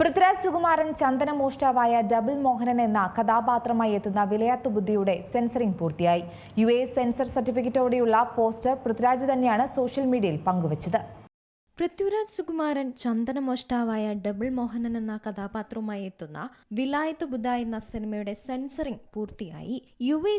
പൃഥ്വിരാജ് സുകുമാരൻ ചന്ദന മോഷ്ടാവായ ഡബിൾ മോഹനൻ എന്ന കഥാപാത്രമായി എത്തുന്ന വിലയാത്തു ബുദ്ധിയുടെ സെൻസറിംഗ് പൂർത്തിയായി. യു എ സെൻസർ സർട്ടിഫിക്കറ്റോടെയുള്ള പോസ്റ്റർ പൃഥ്വിരാജ് തന്നെയാണ് സോഷ്യൽ മീഡിയയിൽ പങ്കുവച്ചത്. പൃഥ്വിരാജ് സുകുമാരൻ ചന്ദനമോഷ്ടാവായ ഡബിൾ മോഹനൻ എന്ന കഥാപാത്രവുമായി എത്തുന്ന വിലായത്ത് ബുദ്ധ എന്ന സിനിമയുടെ സെൻസറിംഗ് പൂർത്തിയായി. യു എ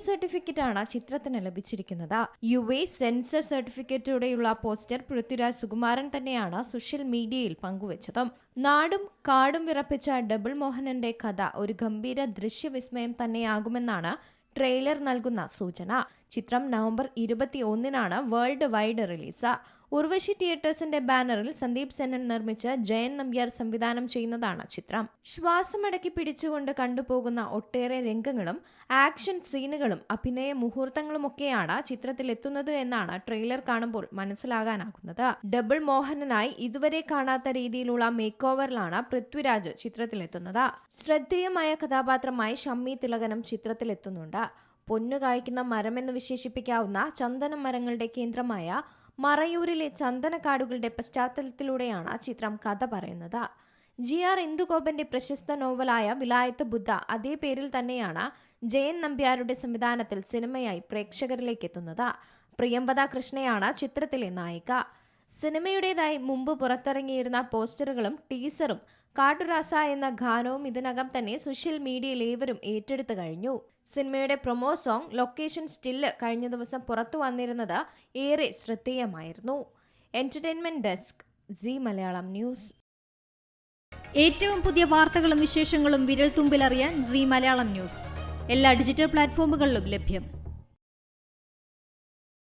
ആണ് ചിത്രത്തിന് ലഭിച്ചിരിക്കുന്നത്. യു എ സെൻസർ സർട്ടിഫിക്കറ്റോടെയുള്ള പോസ്റ്റർ പൃഥ്വിരാജ് സുകുമാരൻ തന്നെയാണ് സോഷ്യൽ മീഡിയയിൽ പങ്കുവച്ചത്. നാടും കാടും വിറപ്പിച്ച ഡബിൾ മോഹനന്റെ കഥ ഒരു ഗംഭീര ദൃശ്യവിസ്മയം തന്നെയാകുമെന്നാണ് ട്രെയിലർ നൽകുന്ന സൂചന. ചിത്രം നവംബർ ഇരുപത്തി ഒന്നിനാണ് വേൾഡ് വൈഡ് റിലീസ് ഉർവശി തിയേറ്റേഴ്സിന്റെ ബാനറിൽ സന്ദീപ് സെനൻ നിർമ്മിച്ച ജയൻ നമ്പ്യാർ സംവിധാനം ചെയ്യുന്നതാണ് ചിത്രം. ശ്വാസമടക്കി പിടിച്ചുകൊണ്ട് കണ്ടുപോകുന്ന ഒട്ടേറെ രംഗങ്ങളും ആക്ഷൻ സീനുകളും അഭിനയ മുഹൂർത്തങ്ങളുമൊക്കെയാണ് ചിത്രത്തിൽ എത്തുന്നത് എന്നാണ് ട്രെയിലർ കാണുമ്പോൾ മനസ്സിലാകാനാകുന്നത്. ഡബിൾ മോഹനനായി ഇതുവരെ കാണാത്ത രീതിയിലുള്ള മേക്ക് ഓവറിലാണ് പൃഥ്വിരാജ് ചിത്രത്തിലെത്തുന്നത്. ശ്രദ്ധേയമായ കഥാപാത്രമായി ഷമ്മി തിലകനും ചിത്രത്തിലെത്തുന്നുണ്ട്. പൊന്നു കായ്ക്കുന്ന മരമെന്ന് വിശേഷിപ്പിക്കാവുന്ന ചന്ദന മരങ്ങളുടെ കേന്ദ്രമായ മറയൂരിലെ ചന്ദനക്കാടുകളുടെ പശ്ചാത്തലത്തിലൂടെയാണ് ചിത്രം കഥ പറയുന്നത്. ജി ആർ ഇന്ദുഗോപന്റെ പ്രശസ്ത നോവലായ വിലായത്ത് ബുദ്ധ അതേ പേരിൽ തന്നെയാണ് ജയൻ നമ്പ്യാരുടെ സംവിധാനത്തിൽ സിനിമയായി പ്രേക്ഷകരിലേക്ക് എത്തുന്നത് പ്രിയംവദ കൃഷ്ണയാണ് ചിത്രത്തിലെ നായിക. സിനിമയുടേതായി മുമ്പ് പുറത്തിറങ്ങിയിരുന്ന പോസ്റ്ററുകളും ടീസറും കാട്ടുരാസ എന്ന ഗാനവും ഇതിനകം തന്നെ സോഷ്യൽ മീഡിയയിൽ ഏവരും ഏറ്റെടുത്തു കഴിഞ്ഞു. സിനിമയുടെ പ്രൊമോ സോങ് ലൊക്കേഷൻ സ്റ്റില്ല് കഴിഞ്ഞ ദിവസം പുറത്തു വന്നിരുന്നത് ഏറെ ശ്രദ്ധേയമായിരുന്നു. Entertainment desk Zee Malayalam news. ഏറ്റവും പുതിയ വാർത്തകളും വിശേഷങ്ങളും വിരൽ തുമ്പിലറിയാൻ സി മലയാളം ന്യൂസ്. എല്ലാ ഡിജിറ്റൽ പ്ലാറ്റ്ഫോമുകളിലും ലഭ്യം.